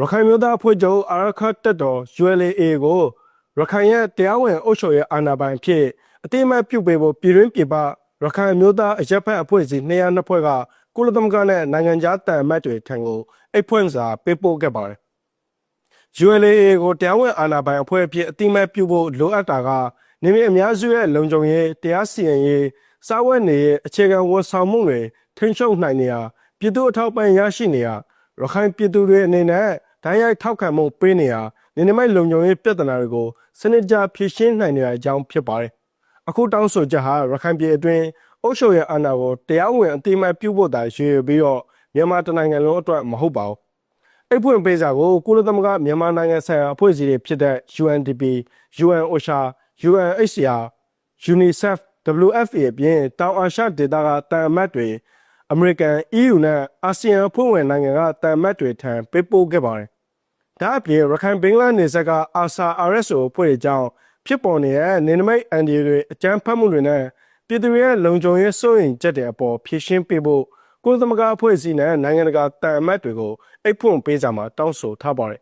ရခိုင်မျိုးသားအဖွဲ့ချုပ်အာရခတ်တပ်တော် ULA ကိုရခိုင်ရဲ့တရားဝင်အုပ်ချုပ်ရေးအာဏာပိုင်ဖြစ်အတိအမှတ်ပြုပေးဖို့ပြည်တွင်းပြည်ပရခိုင်မျိုးသားအရက်ဖက်အဖွဲ့အစည်း202ဖွဲ့ကကုလသမဂ္ဂနဲ့နိုင်ငံခြားတန်အမတ်တွေထံကိုအိတ်ဖွင့်စာပေးပို့ခဲ့ပါတယ်။ ULA ကိုတရားဝင်အာဏာပိုင်အဖွဲ့အဖြစ်အတိအမှတ်ပြုဖို့လိုအပ်တာကနေမြေအများစုရဲ့လုံခြုံရေးတရားစီရင်ရေးစာဝတ်နေရေးအခြေခံဝန်ဆောင်မှုတွေထိန်းချုပ်နိုင်နေရပြည်သူအထောက်ပံ့ရရှိနေရရခိုင်ပြည်သူတွေအနေနဲ့ ဒိုင်းရိုက်ထောက်ခံမှုပေးနေရနေနေမိုက်လုံခြုံရေးပြဿနာတွေကိုစနစ်ကြဖြေရှင်းနိုင်နေတဲ့အကြောင်းဖြစ်ပါတယ်။အခုတောင်းဆိုချက်ဟာရခိုင်ပြည်အတွင်းအုပ်ချုပ်ရေးအာဏာကိုတရားဝင်အတိအမှတ်ပြုဖို့တာရွေးပြီးတော့မြန်မာတနိုင်ငံလုံးအတွက်မဟုတ်ပါဘူး။အိတ်ဖွင့်ပေးစာကိုကုလသမဂ္ဂမြန်မာနိုင်ငံဆိုင်ရာအဖွဲ့အစည်းတွေဖြစ်တဲ့ UNDP, UN OCHA, UNHCR, UNICEF, WFA အပြင်တောင်အာရှဒေသကတန်အမတ်တွေ အမေရိကန် EU နဲ့အာဆီယံအဖွဲ့ဝင်နိုင်ငံကတန်အမတ်တွေထံပေးပို့ခဲ့ပါတယ်။ဒါအပြင်ရခိုင်ဘင်္ဂလားနေဆက်ကအာဆာ RSO အဖွဲ့အကြောင်းဖြစ်ပေါ်နေတဲ့နေနမိတ်အန်ဒီတွေအကြမ်းဖက်မှုတွေနဲ့ပြည်သူတွေရဲ့လုံခြုံရေးစိုးရိမ်ချက်တွေအပေါ်ဖြေရှင်းပေးဖို့ကုလသမဂ္ဂအဖွဲ့အစည်းနဲ့နိုင်ငံတကာတန်အမတ်တွေကိုအိတ်ဖွင့်ပေးကြမှာတောင်းဆိုထားပါတယ်